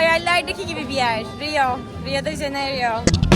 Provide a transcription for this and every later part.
Hayallerdeki gibi bir yer. Rio. Rio de Janeiro.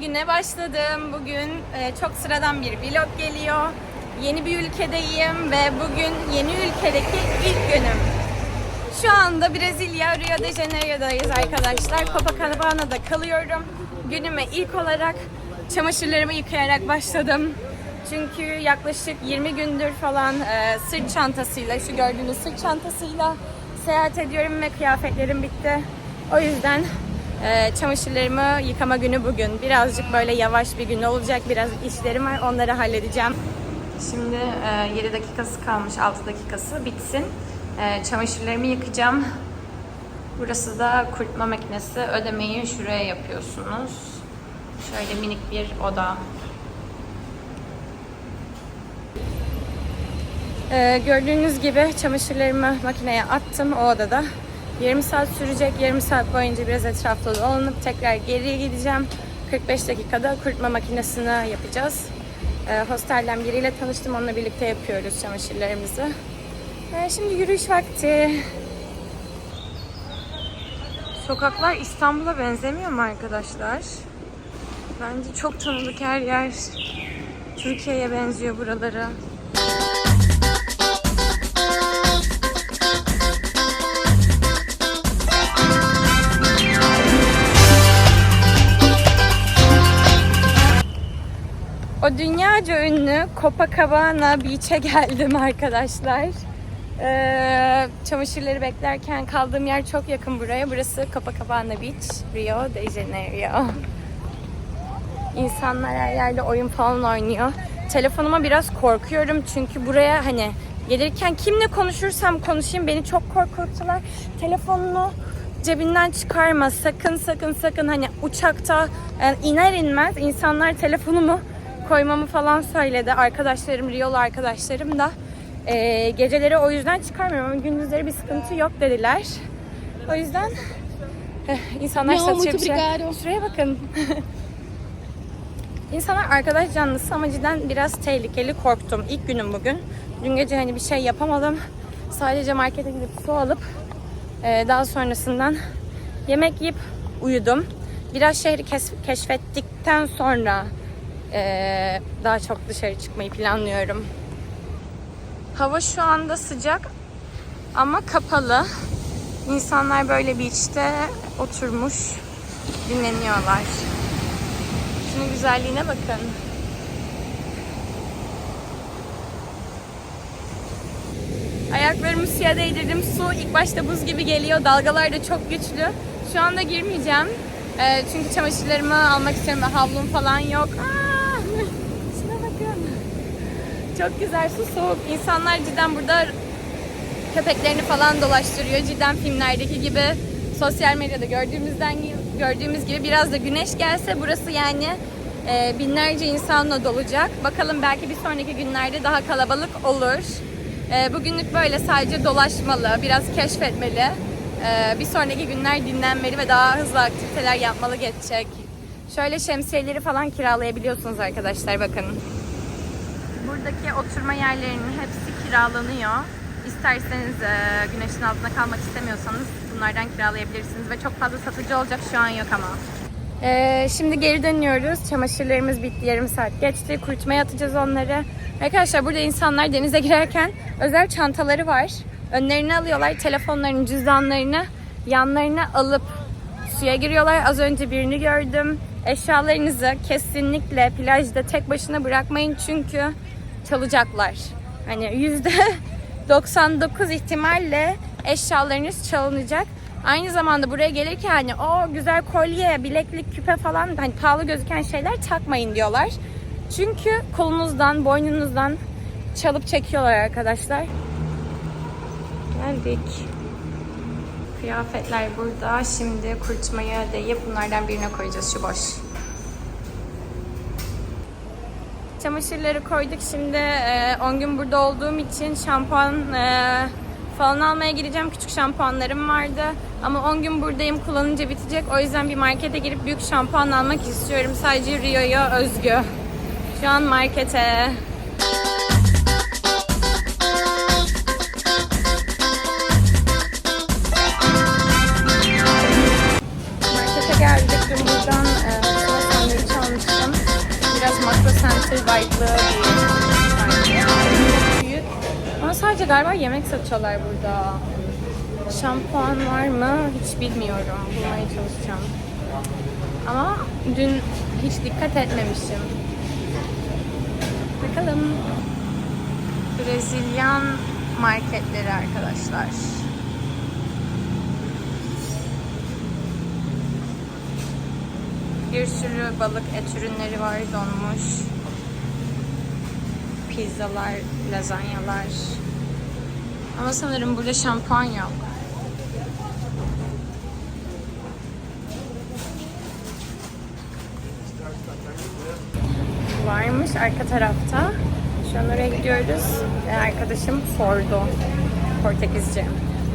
Bir güne başladım. Bugün e, çok sıradan bir vlog geliyor. Yeni bir ülkedeyim ve bugün yeni ülkedeki ilk günüm. Şu anda Brezilya, Rio de Janeiro'dayız arkadaşlar. Copacana'da kalıyorum. Günüme ilk olarak çamaşırlarımı yıkayarak başladım. Çünkü yaklaşık 20 gündür falan e, sırt çantasıyla, şu gördüğünüz sırt çantasıyla seyahat ediyorum ve kıyafetlerim bitti. O yüzden e, çamaşırlarımı yıkama günü bugün. Birazcık böyle yavaş bir gün olacak. Biraz işlerim var, onları halledeceğim. Şimdi e, 7 dakikası kalmış, 6 dakikası bitsin. E, çamaşırlarımı yıkayacağım. Burası da kurutma makinesi. Ödemeyi şuraya yapıyorsunuz. Şöyle minik bir oda. Ee, gördüğünüz gibi çamaşırlarımı makineye attım o odada. Yarım saat sürecek. Yarım saat boyunca biraz etrafta dolanıp tekrar geriye gideceğim. 45 dakikada kurutma makinesini yapacağız. Ee, hostelden biriyle tanıştım. Onunla birlikte yapıyoruz çamaşırlarımızı. Ee, şimdi yürüyüş vakti. Sokaklar İstanbul'a benzemiyor mu arkadaşlar? Bence çok tanıdık her yer. Türkiye'ye benziyor buraları. O dünyaca ünlü Copacabana Beach'e geldim arkadaşlar. Ee, çamaşırları beklerken kaldığım yer çok yakın buraya. Burası Copacabana Beach, Rio de Janeiro. İnsanlar her yerde oyun falan oynuyor. Telefonuma biraz korkuyorum çünkü buraya hani gelirken kimle konuşursam konuşayım beni çok korkuttular. Telefonunu cebinden çıkarma sakın sakın sakın hani uçakta yani iner inmez insanlar telefonumu koymamı falan söyledi. Arkadaşlarım, Riyolu arkadaşlarım da eee, geceleri o yüzden çıkarmıyorum ama gündüzleri bir sıkıntı yok dediler. O yüzden eh, insanlar No, muito bir şey. Şuraya bakın. İnsanlar arkadaş canlısı ama cidden biraz tehlikeli korktum. İlk günüm bugün. Dün gece hani bir şey yapamadım. Sadece markete gidip su alıp e, daha sonrasından yemek yiyip uyudum. Biraz şehri keşfettikten sonra e, daha çok dışarı çıkmayı planlıyorum. Hava şu anda sıcak ama kapalı. İnsanlar böyle beach'te oturmuş dinleniyorlar. Şunun güzelliğine bakın. Ayaklarımı suya değdirdim. Su ilk başta buz gibi geliyor. Dalgalar da çok güçlü. Şu anda girmeyeceğim. Ee, çünkü çamaşırlarımı almak istiyorum. Havlum falan yok. Aa! Çok güzel su soğuk. İnsanlar cidden burada köpeklerini falan dolaştırıyor. Cidden filmlerdeki gibi sosyal medyada gördüğümüzden gördüğümüz gibi biraz da güneş gelse burası yani e, binlerce insanla dolacak. Bakalım belki bir sonraki günlerde daha kalabalık olur. E, bugünlük böyle sadece dolaşmalı, biraz keşfetmeli. E, bir sonraki günler dinlenmeli ve daha hızlı aktiviteler yapmalı geçecek. Şöyle şemsiyeleri falan kiralayabiliyorsunuz arkadaşlar bakın. Buradaki oturma yerlerinin hepsi kiralanıyor. İsterseniz e, güneşin altında kalmak istemiyorsanız bunlardan kiralayabilirsiniz ve çok fazla satıcı olacak şu an yok ama. E, şimdi geri dönüyoruz. Çamaşırlarımız bitti. Yarım saat geçti. Kurutmaya atacağız onları. Arkadaşlar burada insanlar denize girerken özel çantaları var. Önlerine alıyorlar telefonlarını, cüzdanlarını yanlarına alıp suya giriyorlar. Az önce birini gördüm. Eşyalarınızı kesinlikle plajda tek başına bırakmayın çünkü çalacaklar. Hani yüzde 99 ihtimalle eşyalarınız çalınacak. Aynı zamanda buraya gelirken hani o güzel kolye, bileklik, küpe falan hani pahalı gözüken şeyler takmayın diyorlar. Çünkü kolunuzdan, boynunuzdan çalıp çekiyorlar arkadaşlar. Geldik. Kıyafetler burada. Şimdi kurutmaya deyip bunlardan birine koyacağız şu boş. Çamaşırları koyduk. Şimdi e, 10 gün burada olduğum için şampuan e, falan almaya gideceğim. Küçük şampuanlarım vardı. Ama 10 gün buradayım. Kullanınca bitecek. O yüzden bir markete girip büyük şampuan almak istiyorum. Sadece Rio'ya özgü. Şu an markete. Center vibe'lı. Ama sadece galiba yemek satıyorlar burada. Şampuan var mı? Hiç bilmiyorum. Bulmaya çalışacağım. Ama dün hiç dikkat etmemişim. Bakalım. Brezilyan marketleri arkadaşlar. Bir sürü balık et ürünleri var donmuş. Pizzalar, lazanyalar. Ama sanırım burada şampuan yok. Varmış arka tarafta. Şu an oraya gidiyoruz. Ve arkadaşım sordu. Portekizce.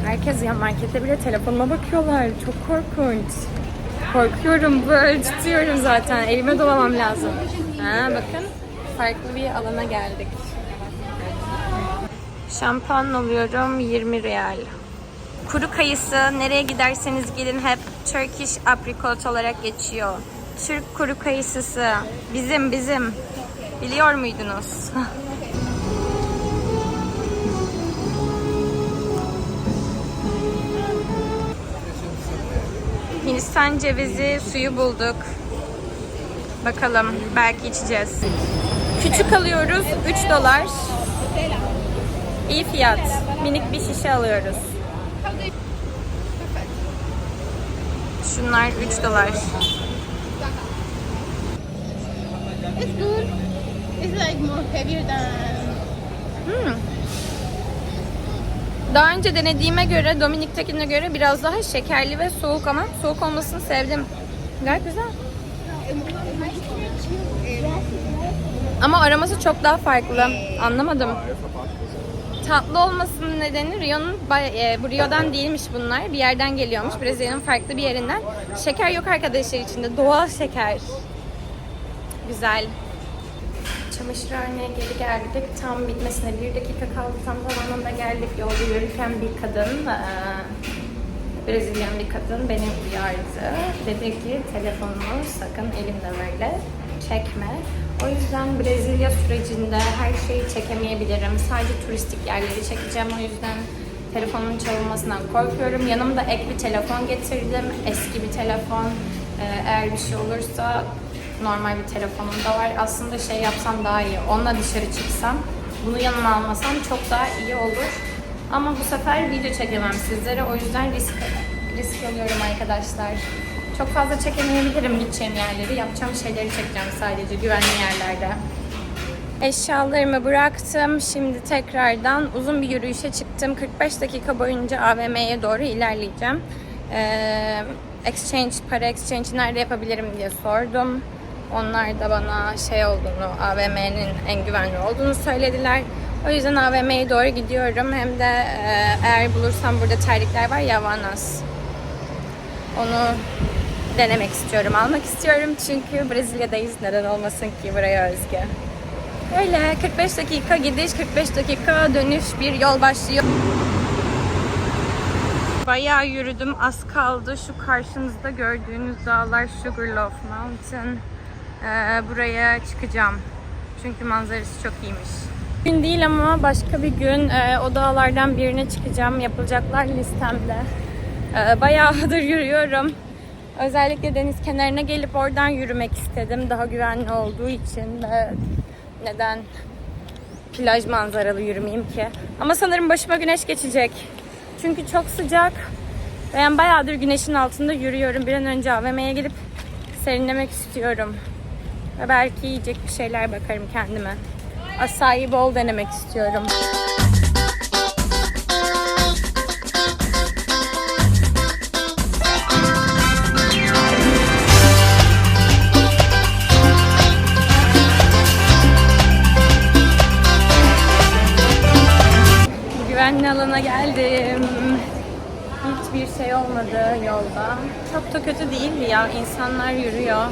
Herkes ya markette bile telefonuma bakıyorlar. Çok korkunç. Korkuyorum böyle tutuyorum zaten. Elime dolamam lazım. Ha bakın farklı bir alana geldik. Şampuan alıyorum 20 real. Kuru kayısı nereye giderseniz gidin hep Turkish apricot olarak geçiyor. Türk kuru kayısısı. Bizim bizim. Biliyor muydunuz? Hindistan cevizi suyu bulduk. Bakalım belki içeceğiz. Küçük alıyoruz 3 dolar. İyi fiyat. Minik bir şişe alıyoruz. Şunlar 3 dolar. It's good. It's like more heavier than. Daha önce denediğime göre, Dominik'tekine göre biraz daha şekerli ve soğuk ama soğuk olmasını sevdim. Gayet güzel. Ama aroması çok daha farklı. Anlamadım. Tatlı olmasının nedeni Rio'nun e, bu Rio'dan değilmiş bunlar. Bir yerden geliyormuş. Brezilya'nın farklı bir yerinden. Şeker yok arkadaşlar içinde. Doğal şeker. Güzel. Çamaşırhaneye geri geldik. Tam bitmesine bir dakika kaldı. Tam zamanında geldik. Yolda yürürken bir kadın, eee, Brezilyan bir kadın beni uyardı. Dedi ki telefonumu sakın elimde böyle çekme. O yüzden Brezilya sürecinde her şeyi çekemeyebilirim. Sadece turistik yerleri çekeceğim. O yüzden telefonumun çalınmasından korkuyorum. Yanımda ek bir telefon getirdim. Eski bir telefon. Eee, eğer bir şey olursa normal bir telefonum da var. Aslında şey yapsam daha iyi. Onunla dışarı çıksam, bunu yanıma almasam çok daha iyi olur. Ama bu sefer video çekemem sizlere. O yüzden risk risk alıyorum arkadaşlar. Çok fazla çekemeyebilirim gideceğim yerleri. Yapacağım şeyleri çekeceğim sadece güvenli yerlerde. Eşyalarımı bıraktım. Şimdi tekrardan uzun bir yürüyüşe çıktım. 45 dakika boyunca AVM'ye doğru ilerleyeceğim. Ee, exchange, para exchange nerede yapabilirim diye sordum. Onlar da bana şey olduğunu, AVM'nin en güvenli olduğunu söylediler. O yüzden AVM'ye doğru gidiyorum. Hem de e, eğer bulursam burada terlikler var ya Vanas. Onu denemek istiyorum, almak istiyorum. Çünkü Brezilya'dayız. Neden olmasın ki buraya özgü. Öyle 45 dakika gidiş, 45 dakika dönüş bir yol başlıyor. Bayağı yürüdüm, az kaldı. Şu karşınızda gördüğünüz dağlar Sugarloaf Mountain. Ee, buraya çıkacağım. Çünkü manzarası çok iyiymiş. Gün değil ama başka bir gün e, o dağlardan birine çıkacağım. Yapılacaklar listemde. Ee, bayağıdır yürüyorum. Özellikle deniz kenarına gelip oradan yürümek istedim. Daha güvenli olduğu için ve neden plaj manzaralı yürümeyeyim ki? Ama sanırım başıma güneş geçecek. Çünkü çok sıcak. Ben bayağıdır güneşin altında yürüyorum. Bir an önce AVM'ye gidip serinlemek istiyorum. Ve belki yiyecek bir şeyler bakarım kendime. Asayi bol denemek istiyorum. Güvenli alana geldim. Hiçbir şey olmadı yolda. Çok da kötü değildi ya. İnsanlar yürüyor.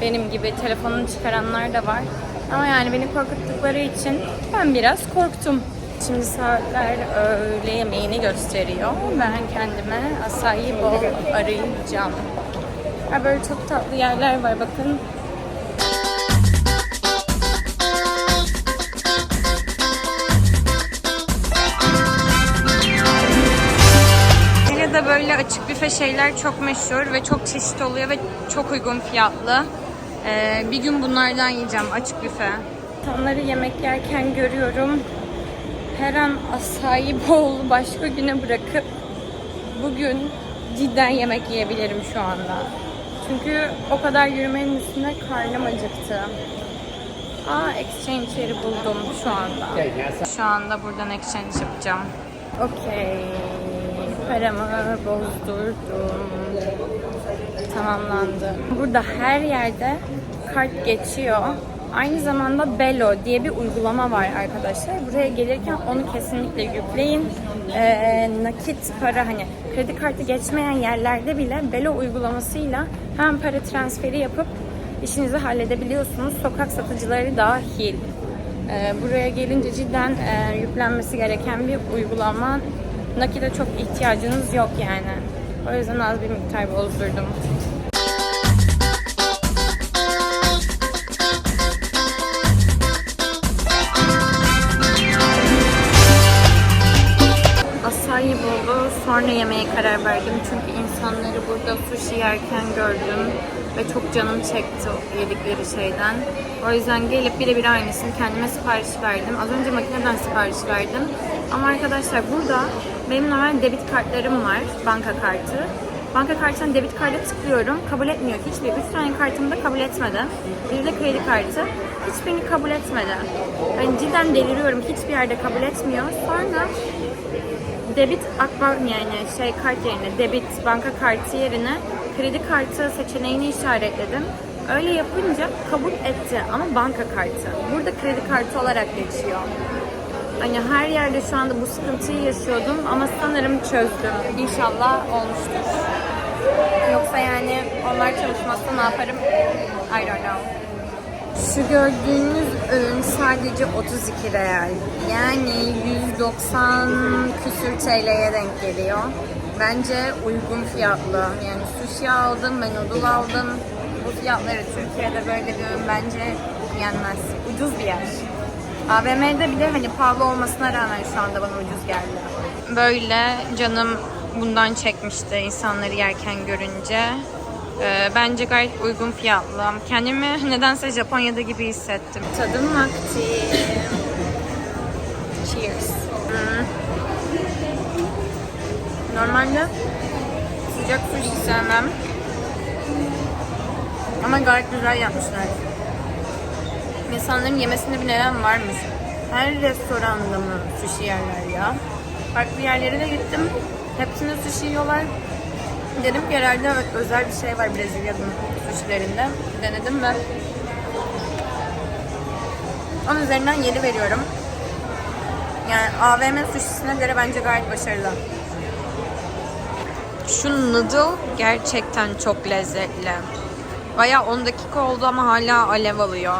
Benim gibi telefonunu çıkaranlar da var. Ama yani beni korkuttukları için ben biraz korktum. Şimdi saatler öğle yemeğini gösteriyor. Ben kendime asayi bol arayacağım. Ha böyle çok tatlı yerler var bakın. Antalya'da böyle açık büfe şeyler çok meşhur ve çok çeşit oluyor ve çok uygun fiyatlı. Ee, bir gün bunlardan yiyeceğim açık büfe. Onları yemek yerken görüyorum. Her an asayi bol başka güne bırakıp bugün cidden yemek yiyebilirim şu anda. Çünkü o kadar yürümenin üstüne karnım acıktı. Aa exchange yeri buldum şu anda. Şu anda buradan exchange yapacağım. Okey. Paramı bozdurdum. Tamamlandı. Burada her yerde kart geçiyor. Aynı zamanda Belo diye bir uygulama var arkadaşlar. Buraya gelirken onu kesinlikle yükleyin. Ee, nakit para hani kredi kartı geçmeyen yerlerde bile Belo uygulamasıyla hem para transferi yapıp işinizi halledebiliyorsunuz. Sokak satıcıları dahil. Ee, buraya gelince cidden e, yüklenmesi gereken bir uygulama. Nakite çok ihtiyacınız yok yani. O yüzden az bir miktar bozdurdum. Asayi bolu sonra yemeye karar verdim. Çünkü insanları burada sushi yerken gördüm. Ve çok canım çekti yedikleri şeyden. O yüzden gelip birebir aynısını kendime sipariş verdim. Az önce makineden sipariş verdim. Ama arkadaşlar burada benim normal debit kartlarım var. Banka kartı. Banka kartından debit kartı tıklıyorum. Kabul etmiyor. Hiçbir. Üç tane kartımda kabul etmedi. Bir de kredi kartı. Hiçbirini kabul etmedi. Yani cidden deliriyorum. Hiçbir yerde kabul etmiyor. Sonra debit akbar yani şey kart yerine debit banka kartı yerine kredi kartı seçeneğini işaretledim. Öyle yapınca kabul etti ama banka kartı. Burada kredi kartı olarak geçiyor. Hani her yerde şu anda bu sıkıntıyı yaşıyordum ama sanırım çözdüm. İnşallah olmuştur. Yoksa yani onlar çalışmazsa ne yaparım? I don't know. Şu gördüğünüz ürün sadece 32 real. Yani 190 küsür TL'ye denk geliyor. Bence uygun fiyatlı. Yani sushi aldım, ben noodle aldım. Bu fiyatları Türkiye'de böyle bir ürün bence yenmez. Ucuz bir yer. AVM'de bile hani pahalı olmasına rağmen şu anda bana ucuz geldi. Böyle canım bundan çekmişti insanları yerken görünce. Ee, bence gayet uygun fiyatlı. Kendimi nedense Japonya'da gibi hissettim. Tadım vakti. Cheers. Hmm. Normalde sıcak sushi sevmem. Ama gayet güzel yapmışlar. İnsanların yemesinde bir neden varmış. Her restoranda mı sushi yerler ya? Farklı yerlere de gittim. Hepsinde sushi yiyorlar. Dedim ki herhalde özel bir şey var Brezilya'nın sushilerinde. Denedim ve onun üzerinden 7 veriyorum. Yani AVM sushisine göre bence gayet başarılı. Şu noodle gerçekten çok lezzetli. Baya 10 dakika oldu ama hala alev alıyor.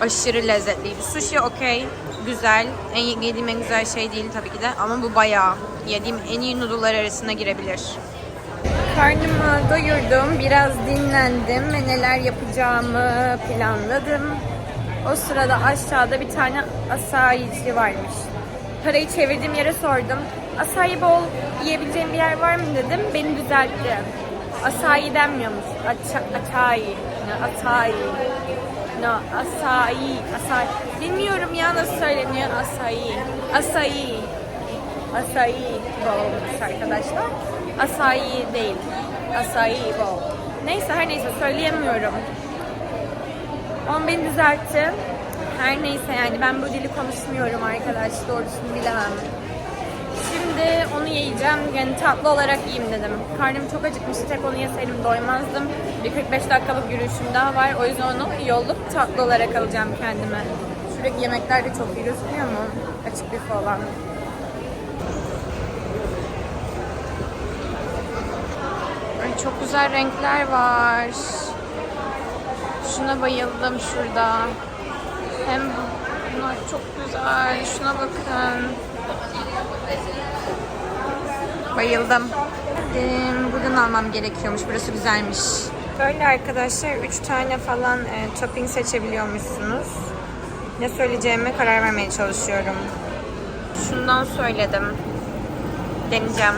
Aşırı lezzetliydi. Sushi okey, güzel. En yediğim en güzel şey değil tabii ki de ama bu bayağı yediğim en iyi noodle'lar arasına girebilir. Karnımı doyurdum, biraz dinlendim ve neler yapacağımı planladım. O sırada aşağıda bir tane asayici varmış. Parayı çevirdiğim yere sordum. Asayi bol yiyebileceğim bir yer var mı dedim. Beni düzeltti. Asayi denmiyormuş. Aça, açayi. No, asayi. No, asayi. Asayi. Bilmiyorum ya nasıl söyleniyor asayi. Asayi. Asayi bolmuş arkadaşlar. Asayi değil. Asayi bowl. Neyse her neyse söyleyemiyorum. On beni düzeltti. Her neyse yani ben bu dili konuşmuyorum arkadaş. Doğrusunu bilemem. Şimdi onu yiyeceğim. Yani tatlı olarak yiyeyim dedim. Karnım çok acıkmıştı. Tek onu yeseydim doymazdım. Bir 45 dakikalık yürüyüşüm daha var. O yüzden onu yollup tatlı olarak alacağım kendime. Şuradaki yemekler de çok iyi gözüküyor mu? Açık büfe olan. Ay çok güzel renkler var. Şuna bayıldım şurada. Hem bunlar çok güzel. Şuna bakın. Bayıldım. Buradan almam gerekiyormuş. Burası güzelmiş. Böyle arkadaşlar 3 tane falan e, topping seçebiliyormuşsunuz. Ne söyleyeceğime karar vermeye çalışıyorum. Şundan söyledim. Deneyeceğim.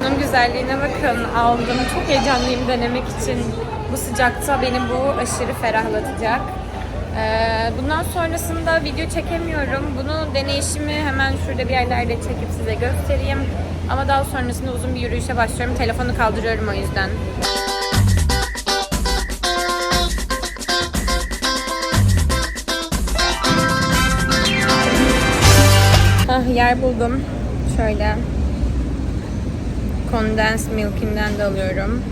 Bunun güzelliğine bakın. Aldım. Çok heyecanlıyım denemek için. Bu sıcakta beni bu aşırı ferahlatacak. Ee, bundan sonrasında video çekemiyorum. Bunu deneyişimi hemen şurada bir yerlerde çekip size göstereyim. Ama daha sonrasında uzun bir yürüyüşe başlıyorum. Telefonu kaldırıyorum o yüzden. Ah, yer buldum. Şöyle. Condensed milk'inden de alıyorum.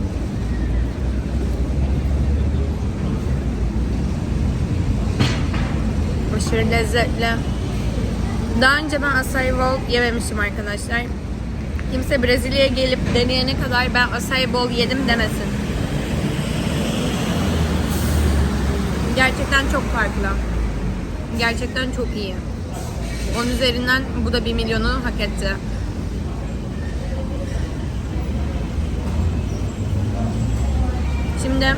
Aşırı lezzetli. Daha önce ben acai bowl yememişim arkadaşlar. Kimse Brezilya'ya gelip deneyene kadar ben acai bowl yedim demesin. Gerçekten çok farklı. Gerçekten çok iyi. Onun üzerinden bu da bir milyonu hak etti. Şimdi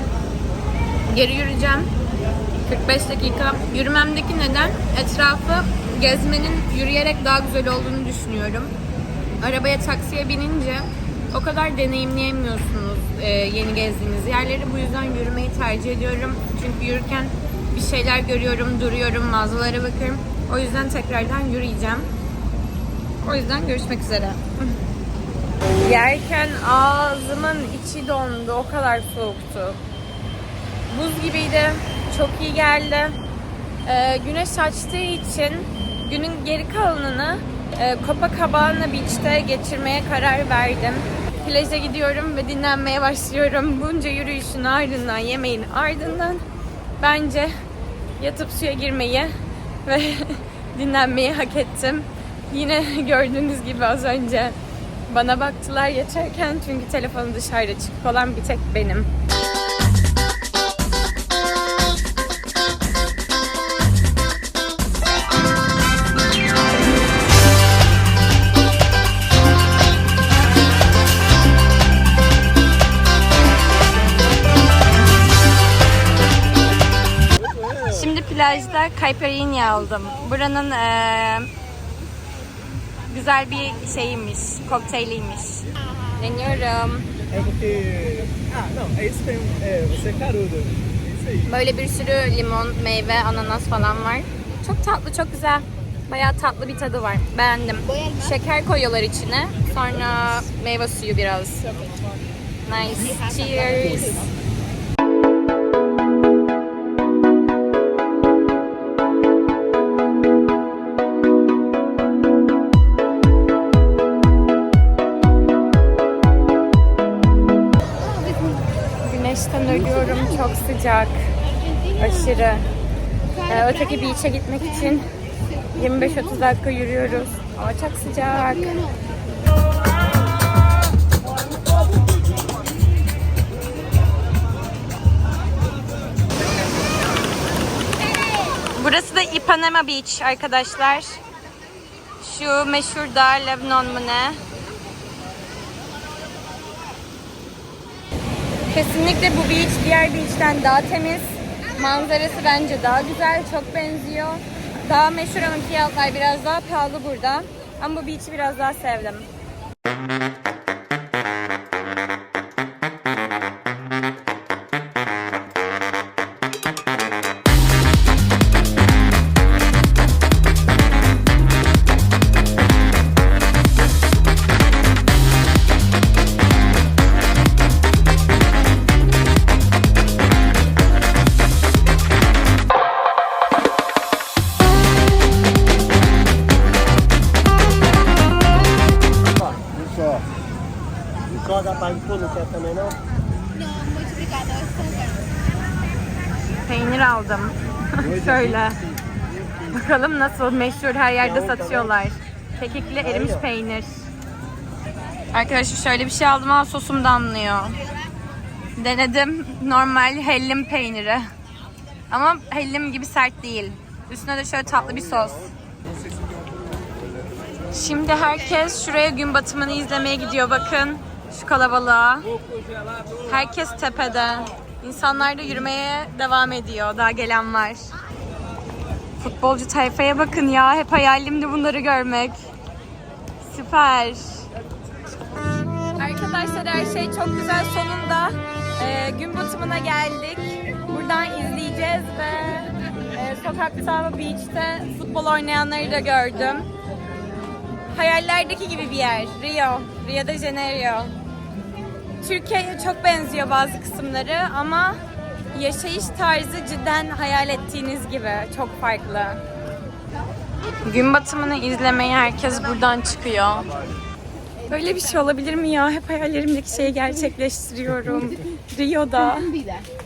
geri yürüyeceğim. 45 dakika. Yürümemdeki neden etrafı gezmenin yürüyerek daha güzel olduğunu düşünüyorum. Arabaya taksiye binince o kadar deneyimleyemiyorsunuz e, yeni gezdiğiniz yerleri. Bu yüzden yürümeyi tercih ediyorum. Çünkü yürürken bir şeyler görüyorum, duruyorum, mağazalara bakıyorum. O yüzden tekrardan yürüyeceğim. O yüzden görüşmek üzere. Yerken ağzımın içi dondu. O kadar soğuktu. Buz gibiydi. Çok iyi geldi. Ee, güneş açtığı için günün geri kalanını e, Copacabana Beach'te geçirmeye karar verdim. Plaja gidiyorum ve dinlenmeye başlıyorum. Bunca yürüyüşün ardından, yemeğin ardından bence yatıp suya girmeyi ve dinlenmeyi hak ettim. Yine gördüğünüz gibi az önce bana baktılar geçerken çünkü telefonu dışarıda çıkıp olan bir tek benim. Plajda caipirinha aldım. Buranın eee, güzel bir şeyiymiş, kokteyliymiş. Deniyorum. Böyle bir sürü limon, meyve, ananas falan var. Çok tatlı, çok güzel. Bayağı tatlı bir tadı var. Beğendim. Şeker koyuyorlar içine. Sonra meyve suyu biraz. Nice. Cheers. Sıcak. Aşırı. Ee, öteki beach'e gitmek için 25-30 dakika yürüyoruz. Ama çok sıcak. Burası da Ipanema Beach arkadaşlar. Şu meşhur dağ Lebanon mu ne? Kesinlikle bu beach diğer beach'ten daha temiz. Manzarası bence daha güzel, çok benziyor. Daha meşhur ama fiyatlar biraz daha pahalı burada. Ama bu beach'i biraz daha sevdim. Bakalım nasıl meşhur her yerde satıyorlar. Kekikli erimiş peynir. Arkadaşlar şöyle bir şey aldım ama sosum damlıyor. Denedim normal hellim peyniri. Ama hellim gibi sert değil. Üstüne de şöyle tatlı bir sos. Şimdi herkes şuraya gün batımını izlemeye gidiyor bakın. Şu kalabalığa. Herkes tepede. İnsanlar da yürümeye devam ediyor. Daha gelen var. Futbolcu tayfaya bakın ya. Hep hayalimdi bunları görmek. Süper. Arkadaşlar her şey çok güzel sonunda. e, gün batımına geldik. Buradan izleyeceğiz ve e, sokakta, beach'te futbol oynayanları da gördüm. Hayallerdeki gibi bir yer. Rio. Rio de Janeiro. Türkiye'ye çok benziyor bazı kısımları ama yaşayış tarzı cidden hayal ettiğiniz gibi çok farklı. Gün batımını izlemeye herkes buradan çıkıyor. Böyle bir şey olabilir mi ya? Hep hayallerimdeki şeyi gerçekleştiriyorum. Rio'da.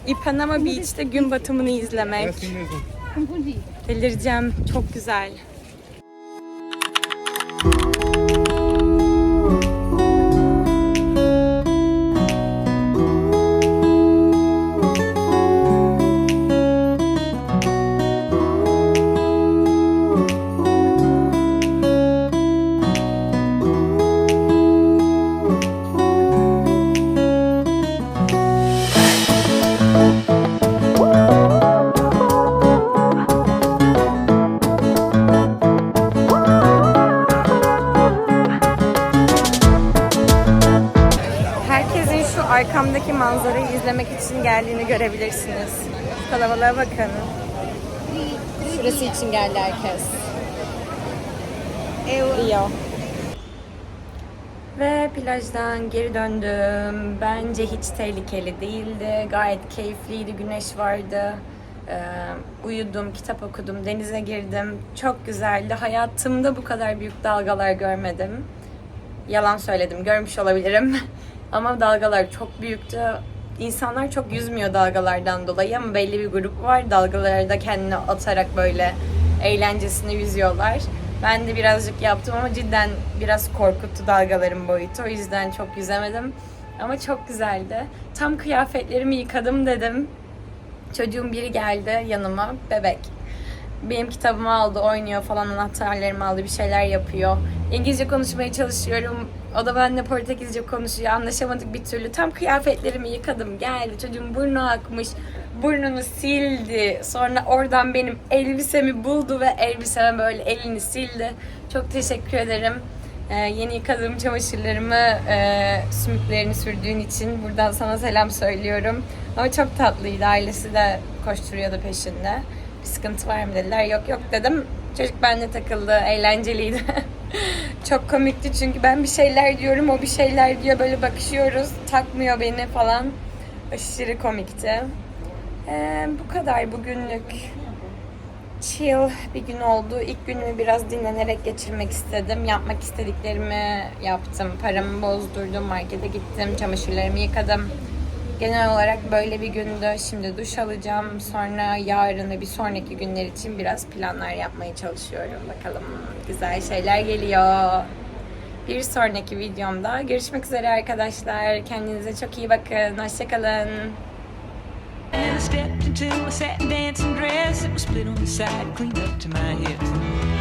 Ipanema Beach'te gün batımını izlemek. Delireceğim. Çok güzel. Arkamdaki manzarayı izlemek için geldiğini görebilirsiniz. Kalabalığa bakın. Şurası için geldi herkes. Rio. Ve plajdan geri döndüm. Bence hiç tehlikeli değildi. Gayet keyifliydi. Güneş vardı. Ee, uyudum, kitap okudum, denize girdim. Çok güzeldi. Hayatımda bu kadar büyük dalgalar görmedim. Yalan söyledim, görmüş olabilirim. ama dalgalar çok büyüktü. İnsanlar çok yüzmüyor dalgalardan dolayı ama belli bir grup var. Dalgalarda kendini atarak böyle eğlencesine yüzüyorlar. Ben de birazcık yaptım ama cidden biraz korkuttu dalgaların boyutu. O yüzden çok yüzemedim. Ama çok güzeldi. Tam kıyafetlerimi yıkadım dedim. Çocuğun biri geldi yanıma, bebek. Benim kitabımı aldı, oynuyor falan, anahtarlarımı aldı, bir şeyler yapıyor. İngilizce konuşmaya çalışıyorum. O da benimle Portekizce konuşuyor. Anlaşamadık bir türlü. Tam kıyafetlerimi yıkadım, geldi. Çocuğun burnu akmış. Burnunu sildi. Sonra oradan benim elbisemi buldu ve elbiseme böyle elini sildi. Çok teşekkür ederim. Ee, yeni yıkadığım çamaşırlarımı e, sümüklerini sürdüğün için buradan sana selam söylüyorum. Ama çok tatlıydı. Ailesi de koşturuyordu peşinde. Bir sıkıntı var mı dediler. Yok yok dedim. Çocuk benimle takıldı. Eğlenceliydi. çok komikti çünkü ben bir şeyler diyorum. O bir şeyler diyor. Böyle bakışıyoruz. Takmıyor beni falan. Aşırı komikti. Ee, bu kadar bugünlük chill bir gün oldu. İlk günümü biraz dinlenerek geçirmek istedim. Yapmak istediklerimi yaptım. Paramı bozdurdum, markete gittim, çamaşırlarımı yıkadım. Genel olarak böyle bir gündü. Şimdi duş alacağım. Sonra yarın ve bir sonraki günler için biraz planlar yapmaya çalışıyorum. Bakalım güzel şeyler geliyor. Bir sonraki videomda görüşmek üzere arkadaşlar. Kendinize çok iyi bakın. Hoşçakalın. I stepped into a satin dancing dress. It was split on the side, clean up to my hips.